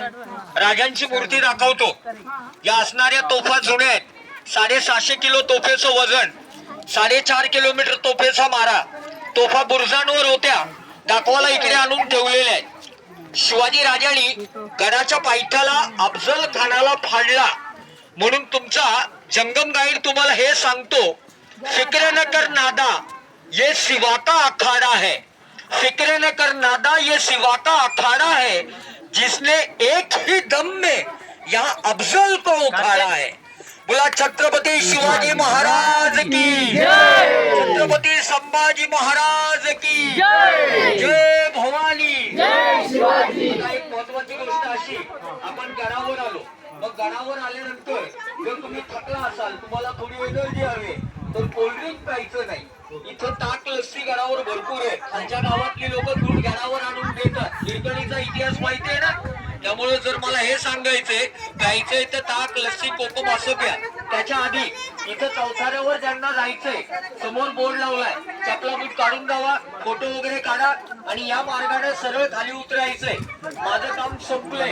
राजांची मूर्ती दाखवतो. या असणाऱ्या तोफा जुन्या आहेत. साडेसहाशे किलो तोफेचं वजन साडेचार किलोमीटर तोफेचा मारा. तोफा बुरजांवर होत्या दाखवाला इकडे आणून ठेवलेल्या आहेत. शिवाजी राजांनी गडाच्या पायथ्याला अफजल खानाला फाडला. म्हणून तुमचा जंगम गाईड तुम्हाला हे सांगतो फिक्र न कर नादा ये सिवाका अखाड़ा है. फिक्र न कर नादा ये सिवा का अखाड़ा है जिसने एक ही दम में यहाँ अफजल को उखाड़ा है। बोला छत्रपति शिवाजी महाराज की। छत्रपति संभाजी महाराज की। जय भवानी। एक महत्वाची गोष्ट अशी आपण गडावर आलो. मग गडावर आल्यानंतर जर तुम्ही थकला असाल तुम्हाला थोडी एनर्जी हवी तर कोल्ड्रिंक प्यायचं नाही. ताक भरपूर आहे. त्यांच्या गावातली लोक दूध घरावर आणून देतात. गिरकणीचा इतिहास माहिती आहे ना? त्यामुळे जर मला हे सांगायचंय प्यायचंय तर ताक लस्सी कोकम असं प्या. त्याच्या आधी इथं चौथाऱ्यावर ज्यांना जायचंय समोर बोर्ड लावलाय चपला बूट काढून जावा फोटो वगैरे काढा आणि या मार्गाने सरळ खाली उतरायचंय. माझं काम संपलंय.